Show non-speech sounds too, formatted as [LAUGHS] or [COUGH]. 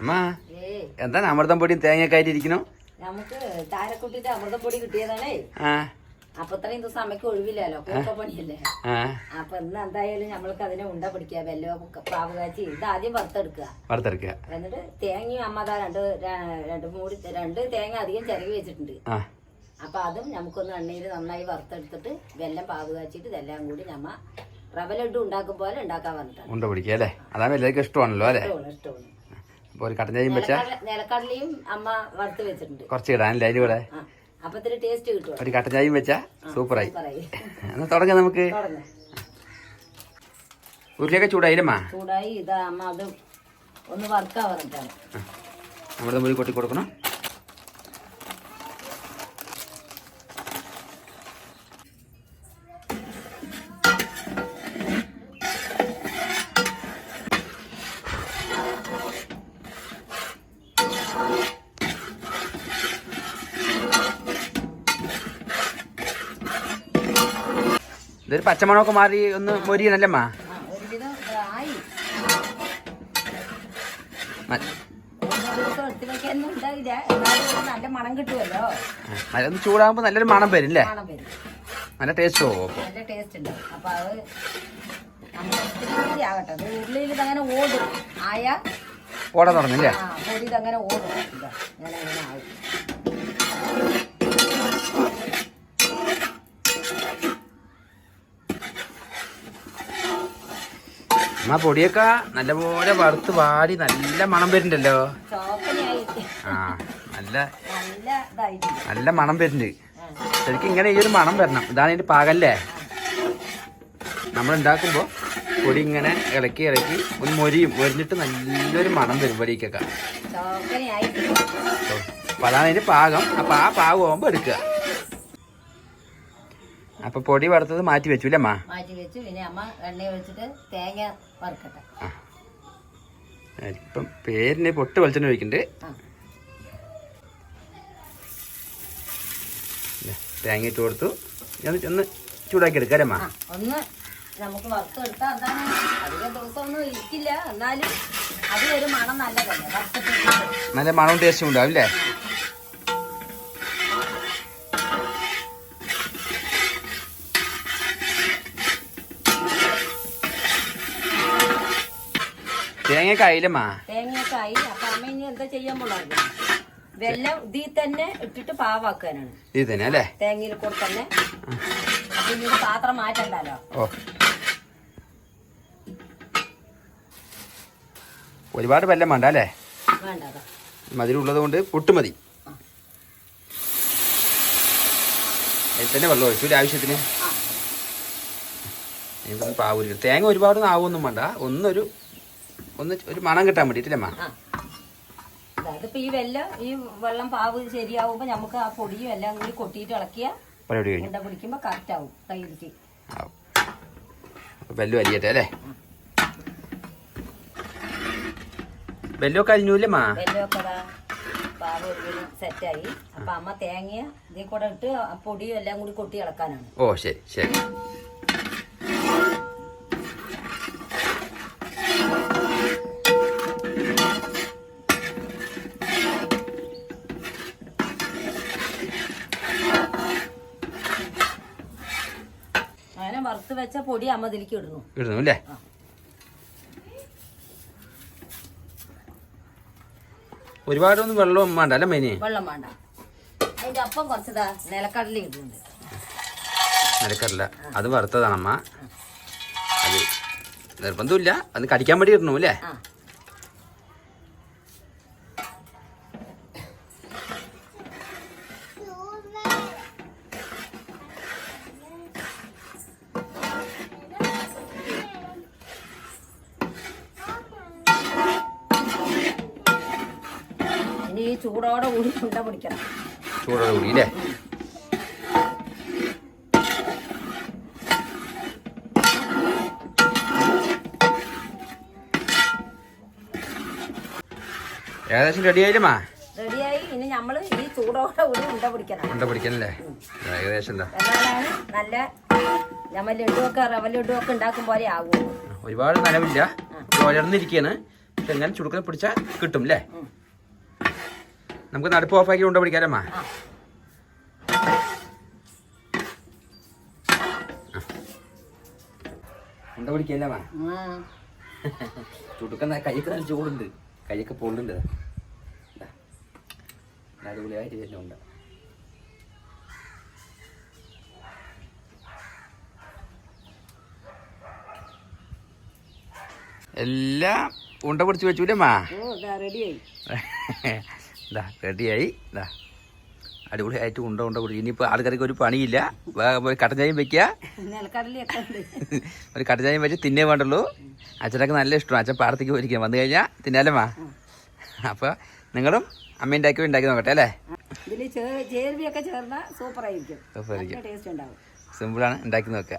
അമ്മ എന്താണ് അമൃതം പൊടിയും തേങ്ങയൊക്കെ ആയിട്ടിരിക്കണു നമുക്ക് താരക്കുട്ടിന്റെ അമൃതപ്പൊടി കിട്ടിയതാണേ. ആ. അപ്പൊ ഇത്രയും ദിവസം അമ്മയ്ക്ക് ഒഴിവില്ലല്ലോ പണിയല്ലേ? അപ്പൊ ഇന്ന് എന്തായാലും നമ്മൾക്ക് അതിനെ ഉണ്ട പിടിക്കുക വെല്ലോ പാവ് കാച്ചി ഇത് ആദ്യം വറുത്തെടുക്കുക. വറുത്തെടുക്കുക. എന്നിട്ട് തേങ്ങയും അമ്മ അതാ രണ്ട് രണ്ട് മൂടി രണ്ട് തേങ്ങ അധികം ചിരകി വെച്ചിട്ടുണ്ട്. അപ്പൊ അതും നമുക്കൊന്ന് എണ്ണയിൽ നന്നായി വറുത്തെടുത്തിട്ട് വെല്ലം പാവ് കാച്ചിട്ട് ഇതെല്ലാം കൂടി നമ്മ റവലഡ് ഉണ്ടാക്കും പോലെ ഉണ്ടാക്കാൻ പറഞ്ഞിട്ടാണ് ഉണ്ട പിടിക്കുക അല്ലേ? അതാണ് എല്ലാവർക്കും ഇഷ്ടമാണല്ലോ അല്ലേ? ഇഷ്ടമാണ് ഇഷ്ടമാണ്. ഒരു കട്ടൻ ചായയും വെച്ചാൽ നിലക്കടലയും അമ്മ വറുത്ത് വെച്ചിട്ടുണ്ട്. കുറച്ച് ഇടാനല്ലേ അതിന്റെ കൂടെ ടേസ്റ്റ് കിട്ടും ഒരു കട്ടൻ ചായയും വെച്ചാൽ സൂപ്പറായി. എന്നാ എന്നാൽ തുടങ്ങാം നമുക്ക്. ഉരുളിയൊക്കെ ചൂടായില്ലമ്മാ ചൂടായി ഇതാ അമ്മ അത് ഒന്ന് വറുക്കാൻ പറഞ്ഞിട്ടാണ്. നമ്മുടെ മുറി കൊട്ടി കൊടുക്കണം. എന്നാലും പച്ചമണമൊക്കെ മാറി ഒന്ന് കിട്ടുമല്ലോ അമ്മ? ഒന്ന് ചൂടാകുമ്പോ നല്ലൊരു മണം വരും അല്ലേ നല്ല ടേസ്റ്റ് നല്ല അപ്പൊ അത് ആകട്ടെ. ഓടും. ആയ ഓടാൻ തുടങ്ങില്ലേ പൊടി ഇതങ്ങനെ ഓടും. ആ പൊടിയൊക്കെ നല്ലപോലെ വറുത്ത് വാടി നല്ല മണം വരുന്നുണ്ടല്ലോ. ആ നല്ല നല്ല മണം വരുന്നുണ്ട്. ശരിക്കും ഇങ്ങനെ ഈ ഒരു മണം വരണം. ഇതാണ് ഇതിന്റെ പാകല്ലേ? നമ്മൾ ഉണ്ടാക്കുമ്പോൾ പൊടി ഇങ്ങനെ ഇളക്കി ഇളക്കി ഒന്ന് മൊരിയും. മൊരിഞ്ഞിട്ട് നല്ലൊരു മണം വരും പൊടിക്കൊക്കെ. അപ്പൊ അതാണ് അതിന്റെ പാകം. അപ്പൊ ആ പാകം ആകുമ്പോൾ എടുക്കുക. അപ്പൊ പൊടി വറുത്തത് മാറ്റി വെച്ചു അല്ലേ അമ്മ? മാറ്റി വെച്ചു. പിന്നെ അമ്മ എണ്ണ വെച്ചിട്ട് തേങ്ങ വറുക്കട്ടെ. ഇപ്പം പേരിന് പൊട്ട് വെളിച്ചെണ്ണ ഒഴിക്കുന്നുണ്ട് തേങ്ങ ഇട്ട് കൊടുത്തു. ഒന്ന് ചൂടാക്കി എടുക്കാം അല്ലേ അമ്മ? ഒന്ന് നമുക്ക് വറുത്തെടുത്താൽ അതാണ്. അധികം ദിവസമൊന്നും ഇരിക്കില്ല. എന്നാലും അത് ഒരു മണം നല്ലതല്ലേ? വറുത്തിട്ട് നല്ല മണവും ടേസ്റ്റും ഉണ്ടാവും തേങ്ങയൊക്കെ തേങ്ങക്കായി. തേങ്ങയൊക്കെ ആയി അപ്പൊ അമ്മ ഇനി എന്താ ചെയ്യാൻ പോണത്? വെല്ലം ഇതിൽ തന്നെ ഇട്ടിട്ട് പാവാക്കാനാണ്. ഇത് തന്നെ അല്ലേ? തേങ്ങയിൽ കൂടെ തന്നെ. അപ്പൊ ഇനി ഇത് പാത്രം മാറ്റണ്ടല്ലോ. ഓ. ഒരുപാട് വെല്ലം വേണ്ട അല്ലേ? വേണ്ട അതാ. മധുരമുള്ളത് കൊണ്ട് പൊട്ട് മതി. അതിൽ തന്നെ വെള്ളം ഒഴിച്ചു ഒരു ആവശ്യത്തിന്. പാവൂരി തേങ്ങ ഒരുപാട് ആവൊന്നും വേണ്ട. ഒന്നൊരു ഒന്ന് ഒരു മണം കിട്ടാൻ വേണ്ടിയിട്ടില്ലേ അമ്മ അതിപ്പോ ഈ വെല്ലം ഈ വെള്ളം പാവ് ശരിയാവുമ്പോ നമുക്ക് ആ പൊടിയും എല്ലാം കൂടി കൊട്ടിയിട്ട് ഇളക്കിയ പരിപാടി കഴിഞ്ഞു. ഉണ്ട പിടിക്കുമ്പോ കറക്റ്റ് ആവും കയ്യിലേക്ക് വെല്ലു അരിയട്ടെ അല്ലേ? ബെല്ലൊക്കെ അരിഞ്ഞൂല്ലേ അമ്മ വെല്ലമൊക്കെ ദാ പാവ് സെറ്റായി. അപ്പൊ അമ്മ തേങ്ങ ഇതിൽ കൂടെ ഇട്ട് പൊടിയും എല്ലാം കൂടി കൊട്ടി ഇളക്കാനാണ്. ഓ ശരി ശരി അങ്ങനെ വറുത്ത് വെച്ച പൊടി അമ്മ ഇതിലേക്ക് ഇടുന്നു. ഇടുന്നു അല്ലേ. ഒരുപാടൊന്നും വെള്ളം വേണ്ട അല്ലേ മെനി? വെള്ളം വേണ്ട. അതിന്റെ അപ്പം കുറച്ചതാ നിലക്കടല ഇടുന്നുണ്ട്. നിലക്കടല. അത് വറുത്തതാണ് അമ്മ അത് നിർബന്ധമില്ല. അത് കടിക്കാൻ വേണ്ടി ഇടണു അല്ലേ? ചൂടോടെ കൂടി ഉണ്ട പിടിക്കണം. ചൂടോടെ കൂടി അല്ലേ ഏകദേശം റെഡി ആയില്ലമ്മാ റെഡിയായി ഇനി നമ്മൾ ഈ ചൂടോടെ കൂടി ഉണ്ട പിടിക്കണം. ഉണ്ട പിടിക്കണല്ലേ? ഏകദേശം എന്താ? നല്ല നമ്മൾ ലഡുവൊക്കെ റവ ലഡുവൊക്കെ ഉണ്ടാക്കും പോലെ ആകും ഒരുപാട് നനവില്ല. ഉയർന്നിരിക്കുകയാണ് പക്ഷെ എങ്ങനെ ചുടുക്കനെ പിടിച്ചാൽ കിട്ടും അല്ലേ. നമുക്ക് നടുപ്പ് ഓഫാക്കി കൊണ്ട് പിടിക്കാരമ്മ. ഉണ്ട പിടിക്കല്ലേ ആ. ചുടുക്കുന്ന കൈക്ക് നല്ല ചൂടുണ്ട്. കൈയൊക്കെ പൊള്ളുണ്ട്. അടിപൊളിയായിട്ട് തന്നെ ഉണ്ട് എല്ലാം ഉണ്ട പിടിച്ച് വെച്ചൂലമ്മാ ഓ ഇതാ റെഡിയായി [LAUGHS] ഇതാ റെഡിയായി. ഇതാ അടിപൊളിയായിട്ട് ഉണ്ട ഉണ്ട പിടിച്ച് ഇനിയിപ്പോൾ ആൾക്കാർക്ക് ഒരു പണിയില്ല. ചായയും വെക്കുക ഒരു കട്ടഞ്ചായും വെച്ച് തിന്നേ വേണ്ടുള്ളൂ. അച്ഛനൊക്കെ നല്ല ഇഷ്ടമാണ്. അച്ഛൻ പാടത്തേക്ക് പോയിരിക്കാം വന്നു കഴിഞ്ഞാൽ തിന്നാലമ്മാ അപ്പോൾ നിങ്ങളും അമ്മ ഉണ്ടാക്കി ഉണ്ടാക്കി നോക്കട്ടെ അല്ലേ? സിമ്പിളാണ്. ഉണ്ടാക്കി നോക്കുക